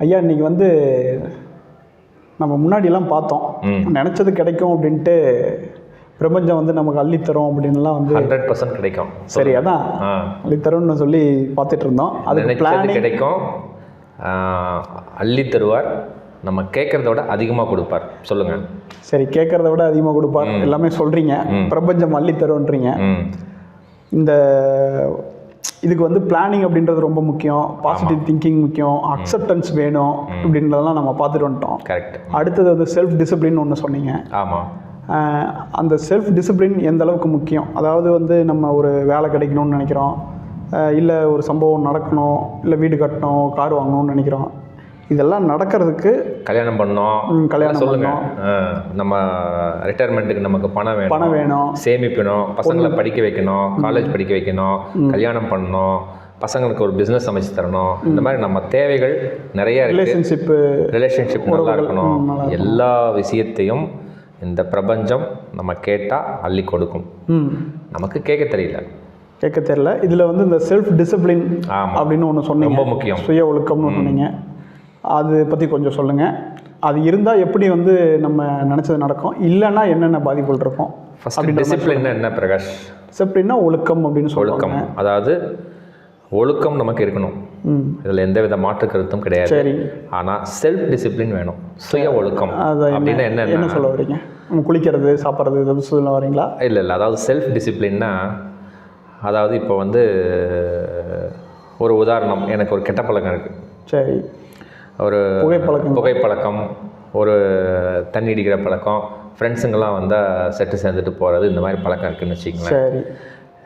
ஐயா இன்னைக்கு வந்து நம்ம முன்னாடியெல்லாம் பார்த்தோம். நினச்சது கிடைக்கும் அப்படின்ட்டு பிரபஞ்சம் வந்து நமக்கு அள்ளித்தரும் அப்படின்லாம் வந்து ஹண்ட்ரட் பர்சன்ட் கிடைக்கும். சரி அதான். அள்ளித்தரும்னு சொல்லி பார்த்துட்டு இருந்தோம். அதுக்கு நினைச்சது பிளானிங் கிடைக்கும். அள்ளி தருவார் நம்ம கேட்குறத விட அதிகமாக கொடுப்பார். சொல்லுங்க. சரி கேட்குறத விட அதிகமாக கொடுப்பார். எல்லாமே சொல்கிறீங்க பிரபஞ்சம் அள்ளித்தருன்றீங்க ம். இந்த இதுக்கு வந்து பிளானிங் அப்படின்றது ரொம்ப முக்கியம். பாசிட்டிவ் திங்கிங் முக்கியம். அக்செப்டன்ஸ் வேணும் அப்படின்றதெல்லாம் நம்ம பார்த்துட்டு வந்துட்டோம். கரெக்ட் அடுத்தது வந்து செல்ஃப் டிசிப்ளின் ஒன்று சொன்னீங்க ஆமாம் அந்த செல்ஃப் டிசிப்ளின் எந்த அளவுக்கு முக்கியம்? அதாவது வந்து நம்ம ஒரு வேலை கிடைக்கணும்னு நினைக்கிறோம். இல்லை ஒரு சம்பவம் நடக்கணும் இல்லை வீடு கட்டணும் கார் வாங்கணும்னு நினைக்கிறோம். இதெல்லாம் நடக்கிறதுக்கு கல்யாணம் பண்ணோம். கல்யாணம் சொல்லுங்க. ஆ, நம்ம ரிட்டையர்மெண்ட்டுக்கு நமக்கு பணம் வேணும். பணம் வேணும். சேமிக்கணும். பசங்களை படிக்க வைக்கணும். காலேஜ் படிக்க வைக்கணும். கல்யாணம் பண்ணணும் பசங்களுக்கு ஒரு பிஸ்னஸ் அமைச்சு தரணும். இந்த மாதிரி நம்ம தேவைகள் நிறைய ரிலேஷன்ஷிப்பு ரிலேஷன்ஷிப் நல்லா இருக்கணும். எல்லா விஷயத்தையும் இந்த பிரபஞ்சம் நம்ம கேட்டால் அள்ளி கொடுக்கும். நமக்கு கேட்க தெரியல. கேட்க தெரியல. இதில் வந்து இந்த செல்ஃப் டிசிப்ளின் அப்படின்னு ஒன்று சொன்னீங்க. ரொம்ப முக்கியம். சுய ஒழுக்கம்னு சொன்னீங்க. அது பற்றி கொஞ்சம் சொல்லுங்கள் அது இருந்தால் எப்படி வந்து நம்ம நினச்சது நடக்கும்? இல்லைன்னா என்னென்ன பாதிப்புகள் இருக்கும்? ஃபஸ்ட் டிசிப்ளின் என்ன பிரகாஷ்? டிசிப்ளின்னா ஒழுக்கம் அப்படின்னு சொல்லுவாங்க. ஒழுக்கம். அதாவது ஒழுக்கம் நமக்கு இருக்கணும். இதில் எந்த வித மாற்று கருத்தும் கிடையாது. சரி. ஆனால் செல்ஃப் டிசிப்ளின் வேணும். சுய ஒழுக்கம். அது அப்படின்னா என்ன என்ன சொல்ல வரீங்க? குளிக்கிறது சாப்பிட்றது இதை சொல்ல வரீங்களா? இல்லை இல்லை. அதாவது செல்ஃப் டிசிப்ளின்னா அதாவது இப்போ வந்து ஒரு உதாரணம். எனக்கு ஒரு கெட்ட பழக்கம் இருக்குது சரி. ஒரு புகைப்பழக்கம். புகைப்பழக்கம் ஒரு தண்ணி அடிக்கிற பழக்கம் ஃப்ரெண்ட்ஸுங்கெல்லாம் வந்தால் செட்டு சேர்ந்துட்டு போகிறது இந்த மாதிரி பழக்கம் இருக்குன்னு வச்சுக்கங்களேன். சரி.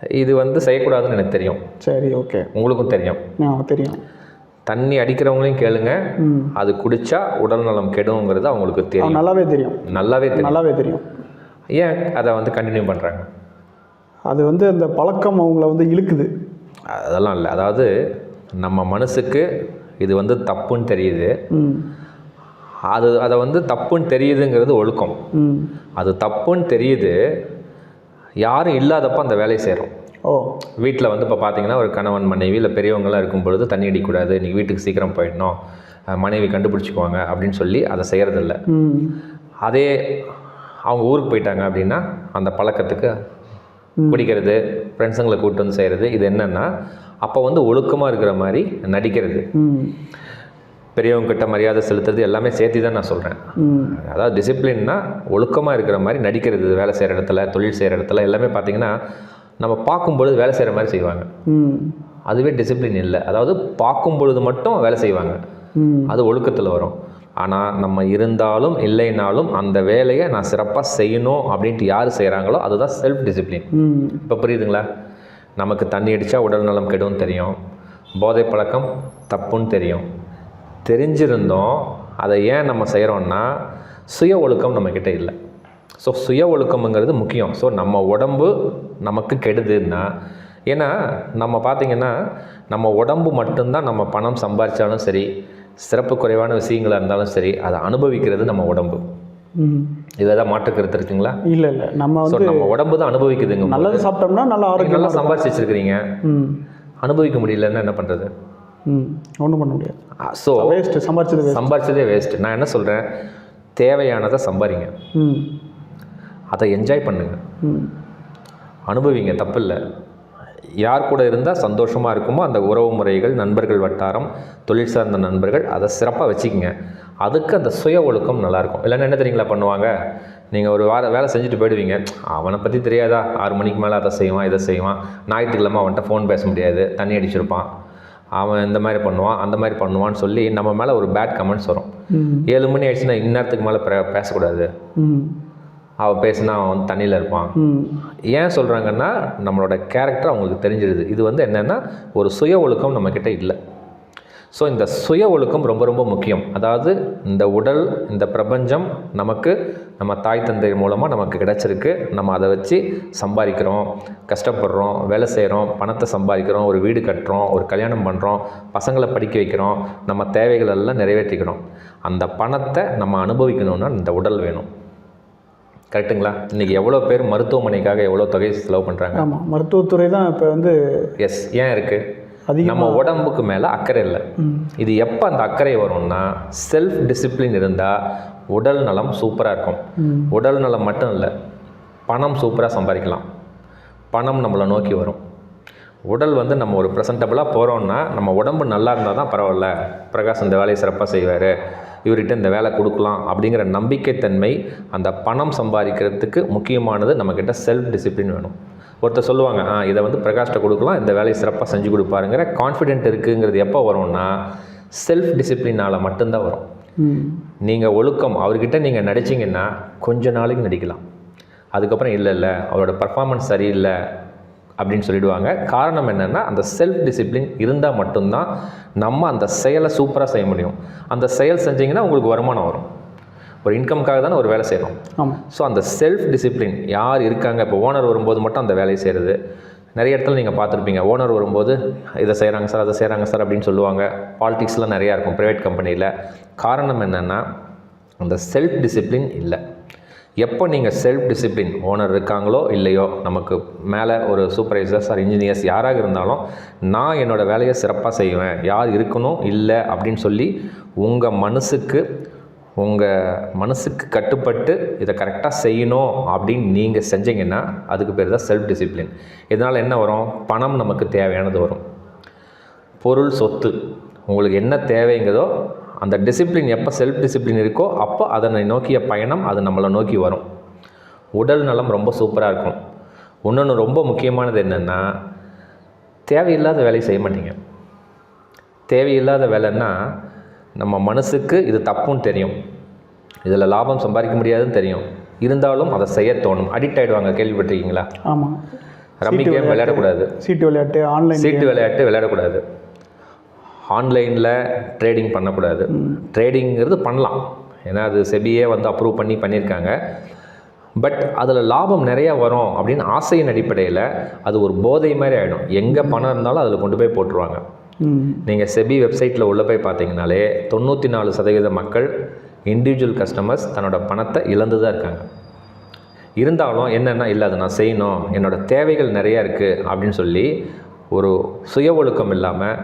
இது வந்து செய்யக்கூடாதுன்னு எனக்கு தெரியும். சரி ஓகே. உங்களுக்கும் தெரியும். தெரியும். தண்ணி அடிக்கிறவங்களையும் கேளுங்க. அது குடிச்சா உடல் நலம் கெடுங்கிறது அவங்களுக்கு தெரியும். நல்லாவே தெரியும். நல்லாவே தெரியும். நல்லாவே தெரியும். ஏன் அதை வந்து கண்டினியூ பண்ணுறாங்க அது வந்து அந்த பழக்கம் அவங்கள வந்து இழுக்குது. அதெல்லாம் இல்லை. அதாவது நம்ம மனசுக்கு இது வந்து தப்புன்னு தெரியுது. அது அதை வந்து தப்புன்னு தெரியுதுங்கிறது ஒழுக்கம். அது தப்புன்னு தெரியுது யாரும் இல்லாதப்ப அந்த வேலையை செய்கிறோம் ஓ. வீட்டில் வந்து இப்போ பார்த்தீங்கன்னா ஒரு கணவன் மனைவி இல்லை பெரியவங்களாம் இருக்கும் பொழுது தண்ணி அடிக்கக்கூடாது இன்றைக்கி வீட்டுக்கு சீக்கிரம் போயிடணும் மனைவி கண்டுபிடிச்சிக்குவாங்க அப்படின்னு சொல்லி அதை செய்கிறதில்ல அதே அவங்க ஊருக்கு போயிட்டாங்க அப்படின்னா அந்த பழக்கத்துக்கு குடிக்கிறது ஃப்ரெண்ட்ஸுங்களை கூப்பிட்டு வந்து செய்கிறது இது என்னென்னா அப்போ வந்து ஒழுக்கமாக இருக்கிற மாதிரி நடிக்கிறது. ம். பெரியவங்க கிட்ட மரியாதை செலுத்துறது எல்லாமே சேர்த்து தான் நான் சொல்கிறேன் அதாவது டிசிப்ளின்னா ஒழுக்கமாக இருக்கிற மாதிரி நடிக்கிறது வேலை செய்கிற இடத்துல தொழில் செய்கிற இடத்துல எல்லாமே பார்த்தீங்கன்னா நம்ம பார்க்கும்பொழுது வேலை செய்கிற மாதிரி செய்வாங்க. அதுவே டிசிப்ளின் இல்லை. அதாவது பார்க்கும் பொழுது மட்டும் வேலை செய்வாங்க. அது ஒழுக்கத்தில் வரும். ஆனால் நம்ம இருந்தாலும் இல்லைனாலும் அந்த வேலையை நான் சிறப்பாக செய்யணும் அப்படின்ட்டு யார் செய்கிறாங்களோ அதுதான் செல்ஃப் டிசிப்ளின் இப்போ புரியுதுங்களா? நமக்கு தண்ணி அடித்தா உடல் நலம் கெடும் தெரியும். போதை பழக்கம் தப்புன்னு தெரியும். தெரிஞ்சிருந்தோம் அதை ஏன் நம்ம செய்கிறோன்னா சுய ஒழுக்கம் நம்மக்கிட்ட இல்லை. ஸோ சுய ஒழுக்கம்ங்கிறது முக்கியம். ஸோ நம்ம உடம்பு நமக்கு கெடுதுன்னா ஏன்னா நம்ம பார்த்திங்கன்னா நம்ம உடம்பு மட்டும்தான் நம்ம பணம் சம்பாதிச்சாலும் சரி சிறப்பு குறைவான விஷயங்களாக இருந்தாலும் சரி அதை அனுபவிக்கிறது நம்ம உடம்பு. இதில் ஏதாவது மாற்று கருத்து இருக்குங்களா? இல்லை இல்லை. நம்ம வந்து நம்ம உடம்பு தான் அனுபவிக்குதுங்க நல்லது சாப்பிட்டோம்னா நல்லா ஆரோக்கியம் நல்லா சம்பாதிச்சு வச்சிருக்கிறீங்க அனுபவிக்க முடியலன்னா என்ன பண்ணுறது ம். ஒன்றும் பண்ண முடியாது. ஸோ வேஸ்ட்டு சம்பாரிச்சது வேஸ்ட் சம்பாரிச்சதே வேஸ்ட் நான் என்ன சொல்கிறேன் தேவையானதை சம்பாதிங்க. ம். அதை என்ஜாய் பண்ணுங்க. ம். அனுபவிங்க தப்பில்லை. யார் கூட இருந்தால் சந்தோஷமாக இருக்குமோ அந்த உறவு முறைகள் நண்பர்கள் வட்டாரம் தொழில் சார்ந்த நண்பர்கள் அதை சிறப்பாக வச்சுக்கோங்க. அதுக்கு அந்த சுய ஒழுக்கம் நல்லாயிருக்கும். இல்லைன்னா என்ன தெரியுங்களா பண்ணுவாங்க? நீங்கள் ஒரு வார வேலை செஞ்சுட்டு போயிடுவீங்க. அவனை பற்றி தெரியாதா? ஆறு மணிக்கு மேலே அதை செய்வான் இதை செய்வான். ஞாயிற்றுக்கிழமை அவன்கிட்ட ஃபோன் பேச முடியாது. தண்ணி அடிச்சிருப்பான். அவன் இந்த மாதிரி பண்ணுவான் அந்த மாதிரி பண்ணுவான்னு சொல்லி நம்ம மேலே ஒரு பேட் கமெண்ட்ஸ் வரும். ஏழு மணி ஆயிடுச்சுன்னா இந்நேரத்துக்கு மேலே பே- பேசக்கூடாது. ம். அவள் பேசுனா அவன் வந்து தண்ணியில் இருப்பான். ஏன் சொல்கிறாங்கன்னா நம்மளோட கேரக்டர் அவங்களுக்கு தெரிஞ்சிடுது இது வந்து என்னென்னா ஒரு சுய ஒழுக்கம் நம்மக்கிட்ட இல்லை. ஸோ இந்த சுய ஒழுக்கம் ரொம்ப ரொம்ப முக்கியம். அதாவது இந்த உடல் இந்த பிரபஞ்சம் நமக்கு நம்ம தாய் தந்தை மூலமாக நமக்கு கிடைச்சிருக்கு. நம்ம அதை வச்சு சம்பாதிக்கிறோம் கஷ்டப்படுறோம் வேலை செய்கிறோம் பணத்தை சம்பாதிக்கிறோம் ஒரு வீடு கட்டுறோம் ஒரு கல்யாணம் பண்ணுறோம் பசங்களை படிக்க வைக்கிறோம் நம்ம தேவைகள் எல்லாம் நிறைவேற்றிக்கிறோம். அந்த பணத்தை நம்ம அனுபவிக்கணும்னா இந்த உடல் வேணும். கரெக்ட்டுங்களா? இன்றைக்கி எவ்வளோ பேர் மருத்துவமனைக்காக எவ்வளோ தொகை செலவு பண்ணுறாங்க ஆமாம் மருத்துவத்துறை தான் இப்போ வந்து எஸ் ஏன் இருக்குது அதிகமாக நம்ம உடம்புக்கு மேலே அக்கறை இல்லை. இது எப்போ அந்த அக்கறை வரும்னா செல்ஃப் டிசிப்ளின் இருந்தால் உடல் நலம் சூப்பராக இருக்கும். உடல் நலம் மட்டும் இல்லை பணம் சூப்பராக சம்பாதிக்கலாம். பணம் நம்மளை நோக்கி வரும். உடல் வந்து நம்ம ஒரு ப்ரெசன்டபுளாக போகிறோம்னா நம்ம உடம்பு நல்லா இருந்தால் தான் பரவாயில்ல. பிரகாஷ் இந்த வேலையை சிறப்பாக செய்வார். இவர்கிட்ட இந்த வேலை கொடுக்கலாம் அப்படிங்கிற நம்பிக்கைத்தன்மை அந்த பணம் சம்பாதிக்கிறதுக்கு முக்கியமானது நம்மக்கிட்ட செல்ஃப் டிசிப்ளின் வேணும். ஒருத்தர் சொல்லுவாங்க ஆ இதை வந்து பிரகாஷ்கிட்ட கொடுக்கலாம் இந்த வேலையை சிறப்பாக செஞ்சு கொடுப்பாருங்கிற கான்ஃபிடென்ட் இருக்குங்கிறது எப்போ வரும்னா செல்ஃப் டிசிப்ளினால் மட்டும்தான் வரும். நீங்கள் ஒழுக்கம் அவர்கிட்ட நீங்கள் நடிச்சிங்கன்னா கொஞ்ச நாளைக்கு நடிக்கலாம். அதுக்கப்புறம் இல்லை இல்லை அவரோட பர்ஃபார்மன்ஸ் சரியில்லை அப்படின்னு சொல்லிடுவாங்க. காரணம் என்னென்னா அந்த செல்ஃப் டிசிப்ளின் இருந்தால் மட்டும்தான் நம்ம அந்த செயலை சூப்பராக செய்ய முடியும். அந்த செயல் செஞ்சீங்கன்னா உங்களுக்கு வருமானம் வரும். ஒரு இன்கம்காக தானே ஒரு வேலை ஆமாம் ஸோ அந்த செல்ஃப் டிசிப்ளின் யார் இருக்காங்க? இப்போ ஓனர் வரும்போது மட்டும் அந்த வேலையை செய்கிறது நிறைய இடத்துல நீங்கள் பார்த்துருப்பீங்க ஓனர் வரும்போது இதை செய்கிறாங்க சார் அதை செய்கிறாங்க சார் அப்படின்னு சொல்லுவாங்க. பாலிடிக்ஸ்லாம் நிறையா இருக்கும் ப்ரைவேட் கம்பெனியில் காரணம் என்னென்னா அந்த செல்ஃப் டிசிப்ளின் இல்லை. எப்போ நீங்கள் செல்ஃப் டிசிப்ளின் ஓனர் இருக்காங்களோ இல்லையோ நமக்கு மேலே ஒரு சூப்பர்வைசர்ஸ் ஆர் இன்ஜினியர்ஸ் யாராக இருந்தாலும் நான் என்னோடய வேலையை சிறப்பாக செய்வேன் யார் இருக்கணும் இல்லை அப்படின்னு சொல்லி உங்கள் மனசுக்கு உங்கள் மனசுக்கு கட்டுப்பட்டு இதை கரெக்டாக செய்யணும் அப்படின்னு நீங்கள் செஞ்சீங்கன்னா அதுக்கு பேர் தான் செல்ஃப் டிசிப்ளின் இதனால் என்ன வரும்? பணம் நமக்கு தேவையானது வரும். பொருள் சொத்து. உங்களுக்கு என்ன தேவைங்கிறதோ அந்த டிசிப்ளின் எப்போ செல்ஃப் டிசிப்ளின் இருக்கோ அப்போ அதனை நோக்கிய பயணம் அது நம்மளை நோக்கி வரும். உடல் நலம் ரொம்ப சூப்பராக இருக்கும். இன்னொன்று ரொம்ப முக்கியமானது என்னென்னா தேவையில்லாத வேலையை செய்ய மாட்டீங்க. தேவையில்லாத வேலைன்னா நம்ம மனசுக்கு இது தப்புன்னு தெரியும். இதில் லாபம் சம்பாதிக்க முடியாதுன்னு தெரியும். இருந்தாலும் அதை செய்ய தோணும். அடிக்ட் ஆகிடுவாங்க கேள்விப்பட்டிருக்கீங்களா? ஆமாம் ரம்மி கேம் விளையாடக்கூடாது. சீட்டு விளையாட்டு ஆன்லைன் சீட்டு விளையாட்டு விளையாடக்கூடாது. ஆன்லைனில் ட்ரேடிங் பண்ணக்கூடாது. ட்ரேடிங்கிறது பண்ணலாம். ஏன்னா அது செபியே வந்து அப்ரூவ் பண்ணி பண்ணியிருக்காங்க. பட் அதில் லாபம் நிறையா வரும் அப்படின்னு ஆசையின் அடிப்படையில் அது ஒரு போதை மாதிரி ஆகிடும் எங்கே பணம் இருந்தாலும் அதில் கொண்டு போய் போட்டுருவாங்க. நீங்கள் செபி வெப்சைட்டில் உள்ளே போய் பார்த்தீங்கனாலே தொண்ணூற்றி நாலு சதவீத மக்கள் இண்டிவிஜுவல் கஸ்டமர்ஸ் தன்னோட பணத்தை இழந்து தான் இருக்காங்க. இருந்தாலும் என்னென்னா இல்லை அதை நான் செய்யணும். என்னோடய தேவைகள் நிறையா இருக்குது அப்படின்னு சொல்லி ஒரு சுய ஒழுக்கம் இல்லாமல்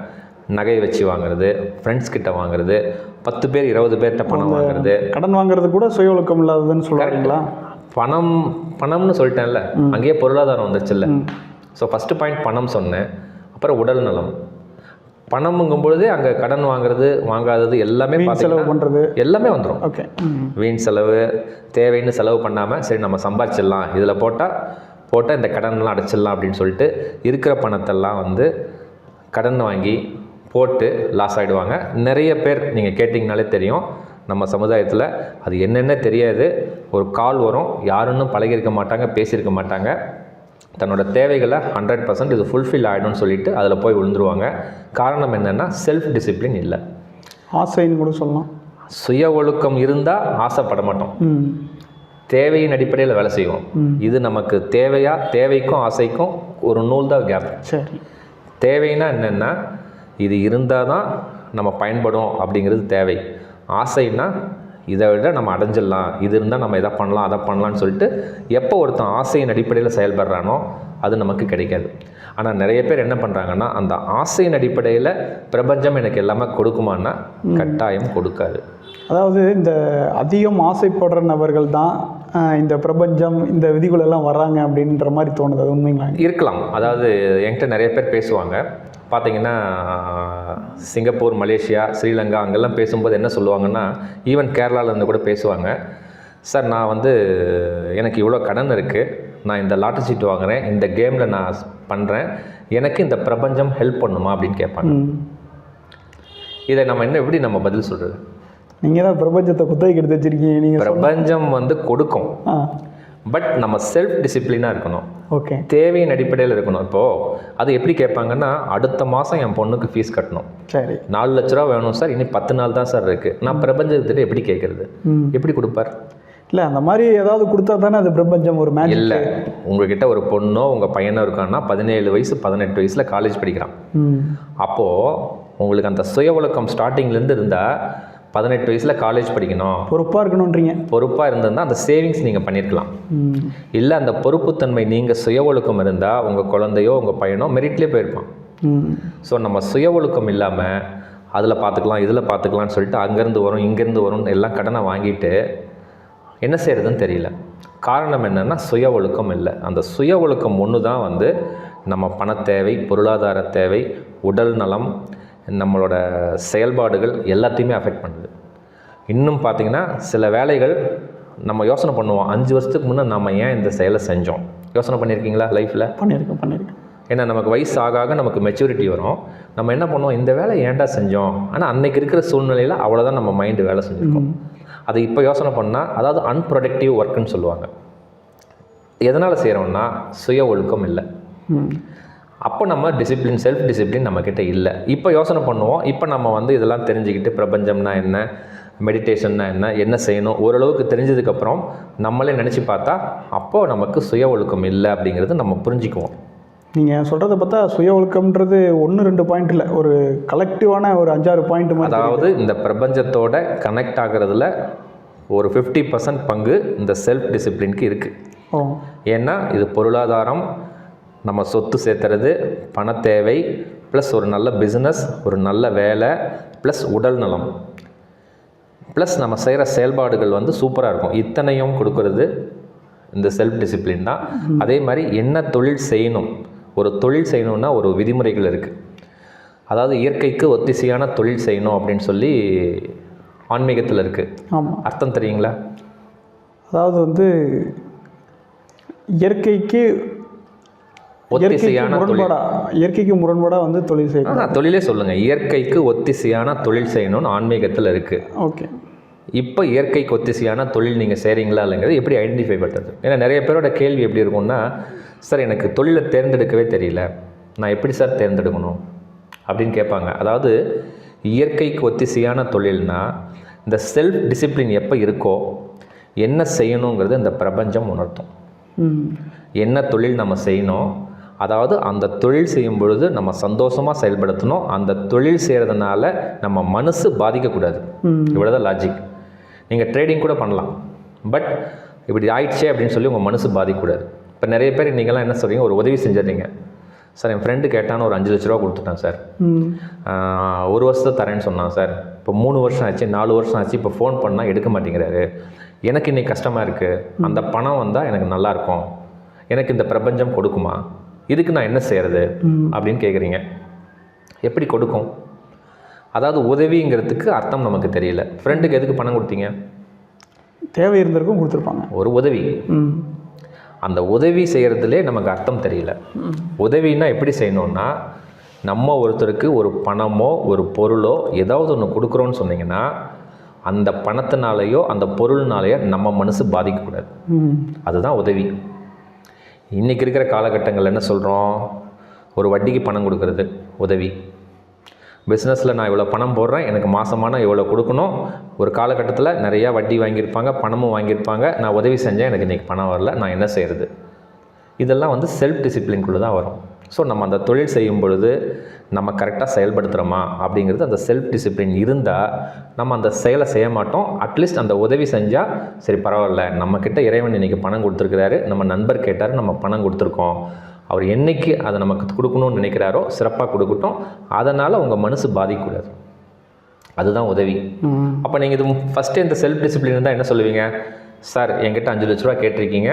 நகை வச்சு வாங்குறது ஃப்ரெண்ட்ஸ் கிட்ட வாங்குறது பத்து பேர் இருபது பேர்கிட்ட பணம் வாங்குறது. கடன் வாங்குறது கூட சுய ஒழுக்கம் இல்லாததுன்னு சொல்லுவாங்களா பணம் பணம்னு சொல்லிட்டேன்ல. அங்கேயே பொருளாதாரம் வந்துருச்சுல்ல. ஸோ ஃபஸ்ட்டு பாயிண்ட் பணம் சொன்னேன். அப்புறம் உடல் நலம். பணம்ங்கும் பொழுதே அங்கே கடன் வாங்குறது வாங்காதது எல்லாமே செலவு பண்ணுறது எல்லாமே வந்துடும் ஓகே வீண் செலவு தேவைன்னு செலவு பண்ணாமல் சரி நம்ம சம்பாரிச்சிடலாம். இதில் போட்டால் போட்டால் இந்த கடன்லாம் அடைச்சிடலாம் அப்படின்னு சொல்லிட்டு இருக்கிற பணத்தெல்லாம் வந்து கடன் வாங்கி போட்டு லாஸ் ஆகிடுவாங்க நிறைய பேர் நீங்கள் கேட்டிங்கனாலே தெரியும். நம்ம சமுதாயத்தில் அது என்னென்ன தெரியாது. ஒரு கால் வரும். யாருன்னு பழகியிருக்க மாட்டாங்க பேசியிருக்க மாட்டாங்க. தன்னோட தேவைகளை ஹண்ட்ரட் பர்சன்ட் இது ஃபுல்ஃபில் ஆகிடும்னு சொல்லிட்டு அதில் போய் விழுந்துருவாங்க. காரணம் என்னென்னா செல்ஃப் டிசிப்ளின் இல்லை. ஆசைன்னு கூட சொல்லலாம். சுய ஒழுக்கம் இருந்தால் ஆசைப்பட மாட்டோம். தேவையின் அடிப்படையில் வேலை செய்வோம். இது நமக்கு தேவையா தேவைக்கும் ஆசைக்கும் ஒரு நூல் தான் கேப் சரி. தேவைன்னா என்னென்னா இது இருந்தால் தான் நம்ம பயன்படும் அப்படிங்கிறது தேவை. ஆசைன்னா இதை விட நம்ம அடைஞ்சிடலாம். இது இருந்தால் நம்ம இதை பண்ணலாம் அதை பண்ணலாம்னு சொல்லிட்டு எப்போ ஒருத்தன் ஆசையின் அடிப்படையில் செயல்படுறானோ அது நமக்கு கிடைக்காது. ஆனால் நிறைய பேர் என்ன பண்ணுறாங்கன்னா அந்த ஆசையின் அடிப்படையில் பிரபஞ்சம் எனக்கு எல்லாமே கொடுக்குமான்னா கட்டாயம் கொடுக்காது. அதாவது இந்த அதிகம் ஆசைப்படுற நபர்கள் தான் இந்த பிரபஞ்சம் இந்த விதிகள் எல்லாம் வர்றாங்க அப்படின்ற மாதிரி தோணுது. அது உண்மைங்களா? இருக்கலாம். அதாவது என்கிட்ட நிறைய பேர் பேசுவாங்க. பார்த்தீங்கன்னா சிங்கப்பூர் மலேசியா ஸ்ரீலங்கா அங்கெல்லாம் பேசும்போது என்ன சொல்லுவாங்கன்னா ஈவன் கேரளாவிலேருந்து கூட பேசுவாங்க. சார் நான் வந்து எனக்கு இவ்வளோ கடன் இருக்குது நான் இந்த லாட்டரி சீட்டு வாங்குறேன். இந்த கேமில் நான் பண்ணுறேன் எனக்கு இந்த பிரபஞ்சம் ஹெல்ப் பண்ணுமா அப்படின்னு கேட்பாங்க. இதை நம்ம என்ன எப்படி நம்ம பதில் சொல்கிறது நீங்கள் தான் பிரபஞ்சத்தை குத்தகைக்கு எடுத்து வச்சிருக்கீங்க நீங்கள் பிரபஞ்சம் வந்து கொடுக்கும். பட் நம்ம செல்ஃப் டிசிப்ளினாக இருக்கணும். ஓகே தேவையின் அடிப்படையில் இருக்கணும். இப்போது அது எப்படி கேட்பாங்கன்னா அடுத்த மாதம் என் பொண்ணுக்கு ஃபீஸ் கட்டணும். சரி. நாலு லட்ச ரூபா வேணும் சார் இனி பத்து நாள் தான் சார் இருக்குது நான் பிரபஞ்சத்திட்ட எப்படி கேட்குறது? எப்படி கொடுப்பார்? இல்லை அந்த மாதிரி ஏதாவது கொடுத்தா தானே அது பிரபஞ்சம் ஒரு மேஜிக் இல்லை. உங்ககிட்ட ஒரு பொண்ணோ உங்கள் பையனோ இருக்கான்னா பதினேழு வயசு பதினெட்டு வயசில் காலேஜ் படிக்கிறான். அப்போது உங்களுக்கு அந்த சுய ஒழுக்கம் ஸ்டார்டிங்லேருந்து இருந்தால் பதினெட்டு வயசில் காலேஜ் படிக்கணும். பொறுப்பாக இருக்கணுன்றீங்க பொறுப்பாக இருந்திருந்தால் அந்த சேவிங்ஸ் நீங்கள் பண்ணியிருக்கலாம் இல்லை அந்த பொறுப்புத்தன்மை நீங்கள் சுய ஒழுக்கம் இருந்தால் உங்கள் குழந்தையோ உங்கள் பையனோ மெரிட்லேயே போயிருப்பான். ஸோ நம்ம சுய ஒழுக்கம் இல்லாமல் அதில் பார்த்துக்கலாம் இதில் பார்த்துக்கலாம்னு சொல்லிட்டு அங்கேருந்து வரும் இங்கேருந்து வரும்னு எல்லாம் கடனை வாங்கிட்டு என்ன செய்கிறதுன்னு தெரியல. காரணம் என்னென்னா சுய ஒழுக்கம் இல்லை. அந்த சுய ஒழுக்கம் ஒன்று தான் வந்து நம்ம பண தேவை பொருளாதார தேவை உடல் நலம் நம்மளோட செயல்பாடுகள் எல்லாத்தையுமே அஃபெக்ட் பண்ணுது. இன்னும் பார்த்தீங்கன்னா சில வேலைகள் நம்ம யோசனை பண்ணுவோம். அஞ்சு வருஷத்துக்கு முன்னே நம்ம ஏன் இந்த செயலை செஞ்சோம்? யோசனை பண்ணியிருக்கீங்களா லைஃப்பில் பண்ணியிருக்கேன் பண்ணியிருக்கேன் ஏன்னா நமக்கு வயசு ஆக ஆக நமக்கு மெச்சூரிட்டி வரும். நம்ம என்ன பண்ணுவோம் இந்த வேலை ஏன்டா செஞ்சோம்? ஆனால் அன்னைக்கு இருக்கிற சூழ்நிலையில் அவ்வளோதான் நம்ம மைண்டு வேலை செஞ்சுருக்கோம். அதை இப்போ யோசனை பண்ணால் அதாவது அன்ப்ரொடக்டிவ் ஒர்க்குன்னு சொல்லுவாங்க. எதனால் செய்கிறோம்னா சுய ஒழுக்கம் இல்லை. அப்போ நம்ம டிசிப்ளின் செல்ஃப் டிசிப்ளின் நம்மக்கிட்ட இல்லை. இப்போ யோசனை பண்ணுவோம். இப்போ நம்ம வந்து இதெல்லாம் தெரிஞ்சுக்கிட்டு பிரபஞ்சம்னா என்ன மெடிடேஷன்னா என்ன என்ன செய்யணும் ஓரளவுக்கு தெரிஞ்சதுக்கப்புறம் நம்மளே நினச்சி பார்த்தா அப்போது நமக்கு சுய ஒழுக்கம் இல்லை அப்படிங்கிறது நம்ம புரிஞ்சுக்குவோம். நீங்கள் சொல்கிறத பார்த்தா சுய ஒழுக்கம்ன்றது ஒன்று ரெண்டு பாயிண்ட் இல்லை. ஒரு கலெக்டிவான ஒரு அஞ்சாறு பாயிண்ட் அதாவது இந்த பிரபஞ்சத்தோட கனெக்ட் ஆகிறதுல ஒரு ஃபிஃப்டி பர்சன்ட் பங்கு இந்த செல்ஃப் டிசிப்ளினுக்கு இருக்குது ஏன்னா இது பொருளாதாரம் நம்ம சொத்து சேர்த்துறது பண தேவை ப்ளஸ் ஒரு நல்ல பிஸ்னஸ் ஒரு நல்ல வேலை ப்ளஸ் உடல் நலம். ப்ளஸ் நம்ம செய்கிற செயல்பாடுகள் வந்து சூப்பராக இருக்கும். இத்தனையும் கொடுக்கறது இந்த செல்ஃப் டிசிப்ளின் தான் அதே மாதிரி என்ன தொழில் செய்யணும்? ஒரு தொழில் செய்யணும்னா ஒரு விதிமுறைகள் இருக்குது அதாவது இயற்கைக்கு ஒத்திசையான தொழில் செய்யணும் அப்படின்னு சொல்லி ஆன்மீகத்தில் இருக்குது ஆமாம் அர்த்தம் தெரியுங்களா? அதாவது வந்து இயற்கைக்கு இயற்கைக்கு ஒத்திசையான தொழில். முரண்பாடா? இயற்கைக்கு முரண்பாடாக வந்து தொழில் செய்யணும் தொழிலே சொல்லுங்கள் இயற்கைக்கு ஒத்திசையான தொழில் செய்யணும்னு ஆன்மீகத்தில் இருக்குது ஓகே. இப்போ இயற்கைக்கு ஒத்திசையான தொழில் நீங்கள் செய்கிறீங்களா இல்லைங்கிறது எப்படி ஐடென்டிஃபை பண்ணுறது ஏன்னா நிறைய பேரோட கேள்வி எப்படி இருக்கும்னா சார் எனக்கு தொழிலை தேர்ந்தெடுக்கவே தெரியல. நான் எப்படி சார் தேர்ந்தெடுக்கணும்? அப்படின்னு கேட்பாங்க. அதாவது இயற்கைக்கு ஒத்திசையான தொழில்னா இந்த செல்ஃப் டிசிப்ளின் எப்போ இருக்கோ என்ன செய்யணுங்கிறது இந்த பிரபஞ்சம் உணர்த்தும். என்ன தொழில் நம்ம செய்யணும் அதாவது அந்த தொழில் செய்யும் பொழுது நம்ம சந்தோஷமாக செயல்படுத்தணும். அந்த தொழில் செய்கிறதுனால நம்ம மனசு பாதிக்கக்கூடாது. இவ்வளோதான் லாஜிக் நீங்கள் ட்ரேடிங் கூட பண்ணலாம். பட் இப்படி ஆயிடுச்சே அப்படின்னு சொல்லி உங்கள் மனசு பாதிக்கக்கூடாது. இப்போ நிறைய பேர் நீங்களாம் என்ன சொல்றீங்க? ஒரு உதவி செஞ்சிடுறீங்க சார் என் ஃப்ரெண்டு கேட்டான்னு ஒரு அஞ்சு லட்ச ரூபா கொடுத்துட்டேன் சார். ஒரு வருஷத்தை தரேன்னு சொன்னான் சார். இப்போ மூணு வருஷம் ஆச்சு நாலு வருஷம் ஆச்சு இப்போ ஃபோன் பண்ணால் எடுக்க மாட்டேங்கிறாரு. எனக்கு இன்னைக்கு கஷ்டமாக இருக்குது அந்த பணம் வந்தால் எனக்கு நல்லாயிருக்கும் எனக்கு இந்த பிரபஞ்சம் கொடுக்குமா? இதுக்கு நான் என்ன செய்கிறது அப்படின்னு கேட்குறீங்க எப்படி கொடுக்கும்? அதாவது உதவிங்கிறதுக்கு அர்த்தம் நமக்கு தெரியல. ஃப்ரெண்டுக்கு எதுக்கு பணம் கொடுத்தீங்க? தேவை இருந்திருக்கும் கொடுத்துருப்பாங்க. ஒரு உதவி. அந்த உதவி செய்கிறதுலே நமக்கு அர்த்தம் தெரியல. உதவின்னா எப்படி செய்யணும்னா நம்ம ஒருத்தருக்கு ஒரு பணமோ ஒரு பொருளோ ஏதாவது ஒன்று கொடுக்குறோன்னு சொன்னீங்கன்னா அந்த பணத்தினாலேயோ அந்த பொருள்னாலேயோ நம்ம மனசு பாதிக்கக்கூடாது. அதுதான் உதவி. இன்றைக்கி இருக்கிற காலகட்டங்கள் என்ன சொல்கிறோம் ஒரு வட்டிக்கு பணம் கொடுக்கறது உதவி. பிஸ்னஸில் நான் இவ்வளோ பணம் போடுறேன் எனக்கு மாதமான இவ்வளோ கொடுக்கணும். ஒரு காலகட்டத்தில் நிறையா வட்டி வாங்கியிருப்பாங்க பணமும் வாங்கியிருப்பாங்க. நான் உதவி செஞ்சேன் எனக்கு இன்றைக்கி பணம் வரல நான் என்ன செய்கிறது இதெல்லாம் வந்து செல்ஃப் டிசிப்ளின்குள்ளே தான் வரும். ஸோ நம்ம அந்த தொழில் செய்யும் பொழுது நம்ம கரெக்டாக செயல்படுத்துகிறோமா அப்படிங்கிறது அந்த செல்ஃப் டிசிப்ளின் இருந்தால் நம்ம அந்த செயலை செய்ய மாட்டோம். அட்லீஸ்ட் அந்த உதவி செஞ்சால் சரி பரவாயில்ல. நம்மக்கிட்ட இறைவன் இன்றைக்கி பணம் கொடுத்துருக்கிறாரு. நம்ம நண்பர் கேட்டார் நம்ம பணம் கொடுத்துருக்கோம். அவர் என்னைக்கு அதை நமக்கு கொடுக்கணும்னு நினைக்கிறாரோ சிறப்பாக கொடுக்கட்டும். அதனால் உங்கள் மனசு பாதிக்கக்கூடாது. அதுதான் உதவி. அப்போ நீங்கள் இது ஃபஸ்ட்டு இந்த செல்ஃப் டிசிப்ளின் இருந்தால் என்ன சொல்லுவீங்க? சார் என்கிட்ட அஞ்சு லட்ச ரூபா கேட்டிருக்கீங்க.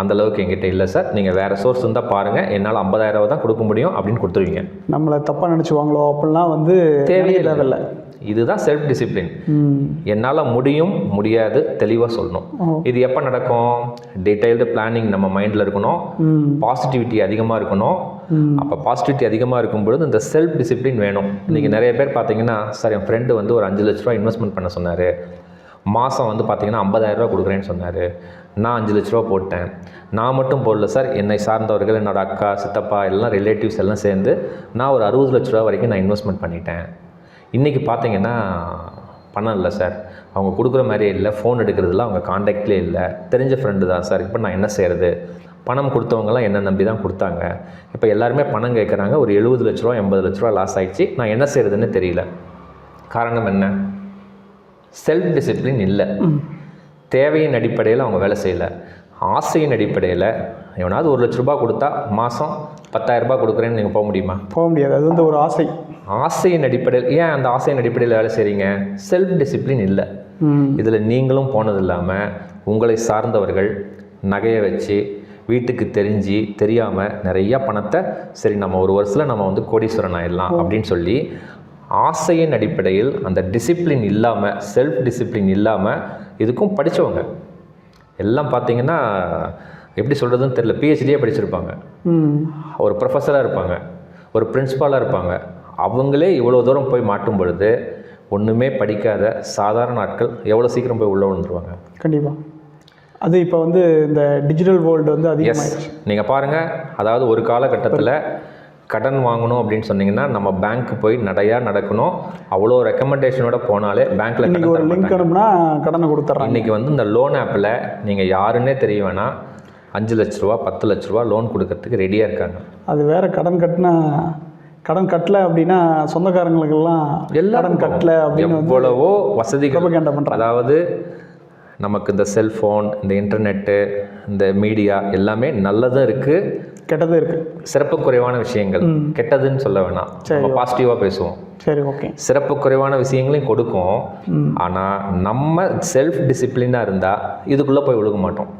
அந்த அளவுக்கு என்கிட்ட இல்லை சார். நீங்கள் வேறு சோர்ஸ் இருந்தால் பாருங்கள் என்னால் ஐம்பதாயிரம் ரூபா தான் கொடுக்க முடியும் அப்படின்னு கொடுத்துருவீங்க. நம்மளை தப்பாக நினச்சிவாங்களோ அப்படிலாம் வந்து தேவையே தேவையில்லை. இதுதான் செல்ஃப் டிசிப்ளின் என்னால் முடியும் முடியாது தெளிவாக சொல்லணும். இது எப்போ நடக்கும்? டீட்டெயில்டு பிளானிங் நம்ம மைண்டில் இருக்கணும். பாசிட்டிவிட்டி அதிகமாக இருக்கணும். அப்போ பாசிட்டிவிட்டி அதிகமாக இருக்கும் பொழுது இந்த செல்ஃப் டிசிப்ளின் வேணும் இன்றைக்கி நிறைய பேர் பார்த்தீங்கன்னா சார் என் ஃப்ரெண்டு வந்து ஒரு அஞ்சு லட்ச ரூபா இன்வெஸ்ட்மெண்ட் பண்ண சொன்னார். மாதம் வந்து பார்த்திங்கன்னா 50000 ரூபா கொடுக்குறேன்னு சொன்னார். நான் அஞ்சு லட்ச ரூபா போட்டேன். நான் மட்டும் போடல சார். என்னை சார்ந்தவர்கள் என்னோடய அக்கா சித்தப்பா எல்லாம் ரிலேட்டிவ்ஸ் எல்லாம் சேர்ந்து நான் ஒரு அறுபது லட்ச ரூபா வரைக்கும் நான் இன்வெஸ்ட்மெண்ட் பண்ணிட்டேன். இன்றைக்கி பார்த்தீங்கன்னா பணம் இல்லை சார். அவங்க கொடுக்குற மாதிரியே இல்லை. ஃபோன் எடுக்கிறதுல அவங்க காண்டாக்ட்லேயே இல்லை. தெரிஞ்ச ஃப்ரெண்டு தான் சார். இப்போ நான் என்ன செய்கிறது பணம் கொடுத்தவங்கலாம் என்ன நம்பி தான் கொடுத்தாங்க. இப்போ எல்லாருமே பணம் கேட்குறாங்க ஒரு எழுபது லட்ச ரூபா எண்பது லட்ச ரூபா லாஸ் ஆயிடுச்சு. நான் என்ன செய்கிறதுன்னு தெரியல. காரணம் என்ன? செல்ஃப் டிசிப்ளின் இல்லை தேவையின் அடிப்படையில் அவங்க வேலை செய்யலை. ஆசையின் அடிப்படையில் எவனாவது ஒரு லட்ச ரூபாய் கொடுத்தா மாதம் பத்தாயிரம் ரூபாய் கொடுக்குறேன்னு நீங்கள் போக முடியுமா? போக முடியாது. அது வந்து ஒரு ஆசை. ஆசையின் அடிப்படையில் ஏன் அந்த ஆசையின் அடிப்படையில் வேலை செய்கிறீங்க செல்ஃப் டிசிப்ளின் இல்லை இதில் நீங்களும் போனது இல்லாமல் உங்களை சார்ந்தவர்கள் நகையை வச்சு வீட்டுக்கு தெரிஞ்சு தெரியாமல் நிறைய பணத்தை சரி நம்ம ஒரு வருஷத்தில் நம்ம வந்து கோடீஸ்வரன் ஆயிடலாம் அப்படின்னு சொல்லி ஆசையின் அடிப்படையில் அந்த டிசிப்ளின் இல்லாமல் செல்ஃப் டிசிப்ளின் இல்லாமல் இதுக்கும் படித்தவங்க எல்லாம் பார்த்தீங்கன்னா எப்படி சொல்கிறதுன்னு தெரியல. பிஹெச்டியே படிச்சிருப்பாங்க. ஒரு ப்ரொஃபஸராக இருப்பாங்க. ஒரு பிரின்ஸ்பாலாக இருப்பாங்க. அவங்களே இவ்வளோ தூரம் போய் மாட்டும் பொழுது ஒன்றுமே படிக்காத சாதாரண ஆட்கள் எவ்வளோ சீக்கிரம் போய் உள்ளே விழுந்துருவாங்க? கண்டிப்பாக அது இப்போ வந்து இந்த டிஜிட்டல் வேர்ல்டு வந்து எஸ் அதிகமாகிடுச்சு நீங்கள் பாருங்கள் அதாவது ஒரு காலகட்டத்தில் கடன் வாங்கணும் அப்படின்னு சொன்னீங்கன்னா நம்ம பேங்க்கு போய் நடையா நடக்கணும். அவ்வளோ ரெக்கமெண்டேஷனோட போனாலே பேங்க்கில் இன்னைக்கு ஒரு லிங்க் அனுப்புனா கடனை கொடுத்துட்றாங்க. இன்றைக்கி வந்து இந்த லோன் ஆப்பில் நீங்கள் யாருன்னே தெரிய வேணாம் அஞ்சு லட்ச ரூபா பத்து லட்ச ரூபா லோன் கொடுக்கறதுக்கு ரெடியாக இருக்காங்க. அது வேற கடன் கட்டினா கடன் கட்டல அப்படின்னா சொந்தக்காரங்களுக்கெல்லாம் கடன் கட்டல அப்படின்னு எவ்வளவோ ப்ரொபகேண்டா பண்ணுறாங்க அதாவது நமக்கு இந்த செல்ஃபோன் இந்த இன்டர்நெட்டு இந்த மீடியா எல்லாமே நல்லதும் இருக்குது கெட்டதும் இருக்கு. சிறப்பு குறைவான விஷயங்கள் கெட்டதுன்னு சொல்ல வேணாம். நம்ம பாசிட்டிவாக பேசுவோம். சரி ஓகே. சிறப்பு குறைவான விஷயங்களையும் கொடுக்கும். ஆனால் நம்ம செல்ஃப் டிசிப்ளினாக இருந்தால் இதுக்குள்ளே போய் விழுக மாட்டோம்.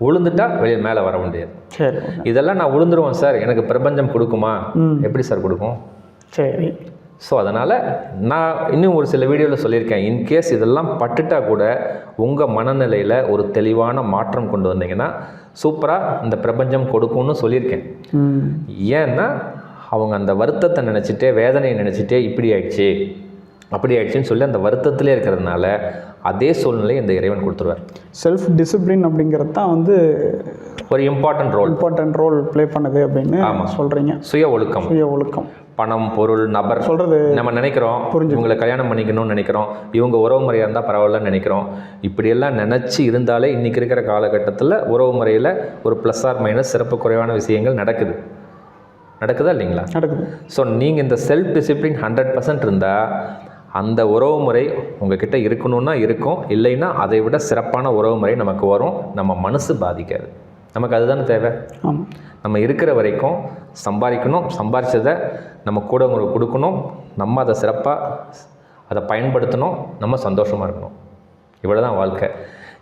விழுந்துட்டா வெளியே மேலே வர முடியாது. சரி இதெல்லாம் நான் விழுந்துருவேன் சார். எனக்கு பிரபஞ்சம் கொடுக்குமா? எப்படி சார் கொடுக்கும்? சரி. ஸோ அதனால் நான் இன்னும் ஒரு சில வீடியோவில் சொல்லியிருக்கேன். இன்கேஸ் இதெல்லாம் பட்டுட்டா கூட உங்கள் மனநிலையில் ஒரு தெளிவான மாற்றம் கொண்டு வந்தீங்கன்னா சூப்பராக இந்த பிரபஞ்சம் கொடுக்கும்னு சொல்லியிருக்கேன். ஏன்னா அவங்க அந்த வருத்தத்தை நினச்சிட்டே வேதனையை நினச்சிட்டே இப்படி ஆயிடுச்சு அப்படி ஆயிடுச்சுன்னு சொல்லி அந்த வருத்தத்திலே இருக்கிறதுனால அதே சூழ்நிலையை இந்த இறைவன் கொடுத்துருவார். செல்ஃப் டிசிப்ளின் அப்படிங்கிறது தான் வந்து ஒரு important role important role play பண்ணுது அப்படின்னு சொல்கிறீங்க சுய ஒழுக்கம். சுய ஒழுக்கம். பணம் பொருள் நபர் சொல்கிறது நம்ம நினைக்கிறோம். இவங்களை கல்யாணம் பண்ணிக்கணும்னு நினைக்கிறோம். இவங்க உறவு முறையாக இருந்தால் பரவாயில்லன்னு நினைக்கிறோம். இப்படியெல்லாம் நினச்சி இருந்தாலே இன்றைக்கி இருக்கிற காலகட்டத்தில் உறவு முறையில் ஒரு ப்ளஸ் ஆர் மைனஸ் சிறப்பு குறைவான விஷயங்கள் நடக்குது. நடக்குதா இல்லைங்களா? நடக்குது. ஸோ நீங்கள் இந்த செல்ஃப் டிசிப்ளின் ஹண்ட்ரட் பர்சன்ட் இருந்தால் அந்த உறவு முறை உங்ககிட்ட இருக்கணும்னா இருக்கும். இல்லைன்னா அதை விட சிறப்பான உறவு முறை நமக்கு வரும். நம்ம மனசு பாதிக்காது. நமக்கு அதுதானே தேவை? நம்ம இருக்கிற வரைக்கும் சம்பாதிக்கணும் சம்பாரிச்சதை நம்ம கூட உங்களுக்கு கொடுக்கணும் நம்ம அதை சிறப்பாக அதை பயன்படுத்தணும் நம்ம சந்தோஷமாக இருக்கணும். இவ்வளோ தான் வாழ்க்கை.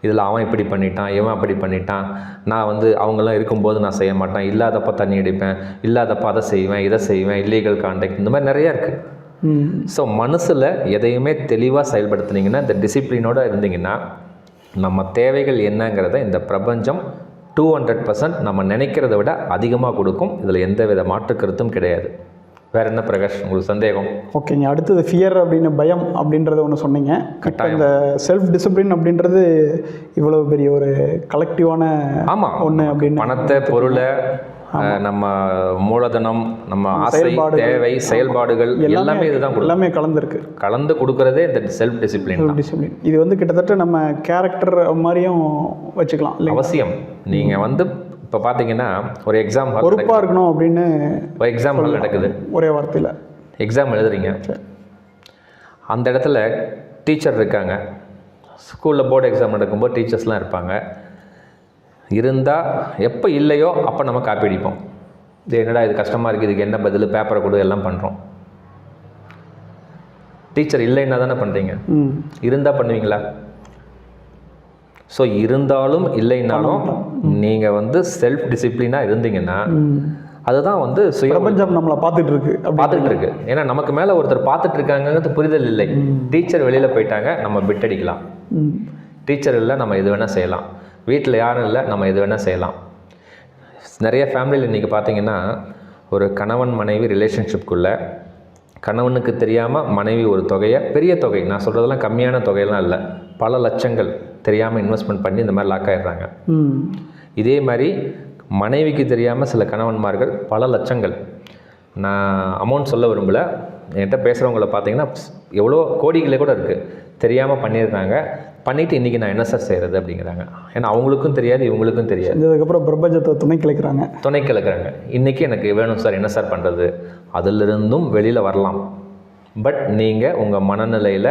இதில் அவன் இப்படி பண்ணிட்டான் இவன் அப்படி பண்ணிட்டான். நான் வந்து அவங்கெல்லாம் இருக்கும்போது நான் செய்ய மாட்டேன். இல்லாதப்ப தண்ணி அடிப்பேன் இல்லாதப்ப அதை செய்வேன் இதை செய்வேன் இல்லீகல் கான்டாக்ட் இந்த மாதிரி நிறையா இருக்குது ஸோ மனசில் எதையுமே தெளிவாக செயல்படுத்துனீங்கன்னா இந்த டிசிப்ளினோட இருந்தீங்கன்னா நம்ம தேவைகள் என்னங்கிறத இந்த பிரபஞ்சம் டூ ஹண்ட்ரட் பர்சன்ட் நம்ம நினைக்கிறத விட அதிகமாக கொடுக்கும். இதில் எந்த வித மாற்று கருத்தும் கிடையாது. வேற என்ன பிரகாஷ் உங்களுக்கு சந்தேகம்? ஓகேங்க அடுத்தது ஃபியர் அப்படின்னு பயம் அப்படின்றத ஒன்று சொன்னீங்க. கட்டாயம். இந்த செல்ஃப் டிசிப்ளின் அப்படின்றது இவ்வளவு பெரிய ஒரு கலெக்டிவான ஆமாம் ஒன்று அப்படின்னு பணத்தை பொருளை நம்ம மூலதனம் நம்ம ஆசை. தேவை செயல்பாடுகள் எல்லாமே இதுதான் எல்லாமே கலந்துருக்கு. கலந்து கொடுக்கறதே இந்த செல்ஃப் டிசிப்ளின் டிசிப்ளின் இது வந்து கிட்டத்தட்ட நம்ம கேரக்டர் மாதிரியும் வச்சுக்கலாம் அவசியம். நீங்கள் வந்து இப்போ பார்த்தீங்கன்னா ஒரு எக்ஸாம் பொறுப்பாக இருக்கணும் அப்படின்னு ஒரு எக்ஸாம் ஹால் நடக்குது. ஒரே வார்த்தையில். எக்ஸாம் எழுதுறீங்க. அந்த இடத்துல டீச்சர் இருக்காங்க. ஸ்கூலில் போர்டு எக்ஸாம் நடக்கும்போது டீச்சர்ஸ்லாம் இருப்பாங்க. இருந்தால் எப்போ இல்லையோ அப்போ நம்ம காப்பி அடிப்போம். இது என்னடா இது கஷ்டமாக இருக்குது இதுக்கு என்ன பதில்? பேப்பரை கொடு எல்லாம் பண்ணுறோம் டீச்சர் இல்லைன்னா தானே பண்ணுறீங்க இருந்தால் பண்ணுவீங்களா? ஸோ இருந்தாலும் இல்லைனாலும் நீங்கள் வந்து செல்ஃப் டிசிப்ளினாக இருந்தீங்கன்னா அதுதான் வந்து சுய பிரபஞ்சம் நம்மளை பார்த்துட்டு இருக்கு பார்த்துட்டு இருக்கு ஏன்னா நமக்கு மேலே ஒருத்தர் பார்த்துட்டு இருக்காங்கிறது புரிதல் இல்லை. டீச்சர் வெளியில் போயிட்டாங்க நம்ம பிட் அடிக்கலாம். டீச்சர் இல்லை நம்ம எது வேணால் செய்யலாம். வீட்டில் யாரும் இல்லை நம்ம எது வேணால் செய்யலாம். நிறைய ஃபேமிலியில் இன்றைக்கி பார்த்தீங்கன்னா ஒரு கணவன் மனைவி ரிலேஷன்ஷிப்குள்ளே கணவனுக்கு தெரியாமல் மனைவி ஒரு தொகையை பெரிய தொகை நான் சொல்கிறதெல்லாம் கம்மியான தொகையெல்லாம் இல்லை பல லட்சங்கள் தெரியாமல் இன்வெஸ்ட்மெண்ட் பண்ணி இந்த மாதிரி லாக் ஆயிடுறாங்க. ம். இதே மாதிரி மனைவிக்கு தெரியாமல் சில கணவன்மார்கள் பல லட்சங்கள். நான் அமௌண்ட் சொல்ல விரும்பல. என்கிட்ட பேசுகிறவங்கள பார்த்தீங்கன்னா எவ்வளோ கோடிகளே கூட இருக்குது தெரியாமல் பண்ணியிருக்காங்க. பண்ணிவிட்டு இன்றைக்கி நான் என்ன சார் செய்கிறது அப்படிங்கிறாங்க. ஏன்னா அவங்களுக்கும் தெரியாது இவங்களுக்கும் தெரியாது. செஞ்சதுக்கப்புறம் பிரபஞ்சத்தை துணை கிளைக்கிறாங்க. துணை கிழக்கிறாங்க இன்றைக்கி எனக்கு வேணும் சார் என்ன சார் பண்ணுறது அதிலிருந்தும் வெளியில் வரலாம். பட் நீங்கள் உங்கள் மனநிலையில்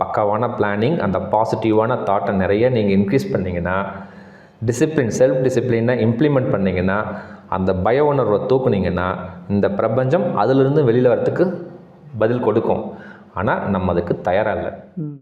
பக்காவான பிளானிங் அந்த பாசிட்டிவான தாட்டை நிறைய நீங்கள் இன்க்ரீஸ் பண்ணிங்கன்னா டிசிப்ளின் செல்ஃப் டிசிப்ளினை இம்ப்ளிமெண்ட் பண்ணிங்கன்னா அந்த பய உணர்வை தூக்குனீங்கன்னா இந்த பிரபஞ்சம் அதிலிருந்து வெளியில் வரத்துக்கு பதில் கொடுக்கும். ஆனால் நம்ம அதுக்கு தயாராக இல்லை.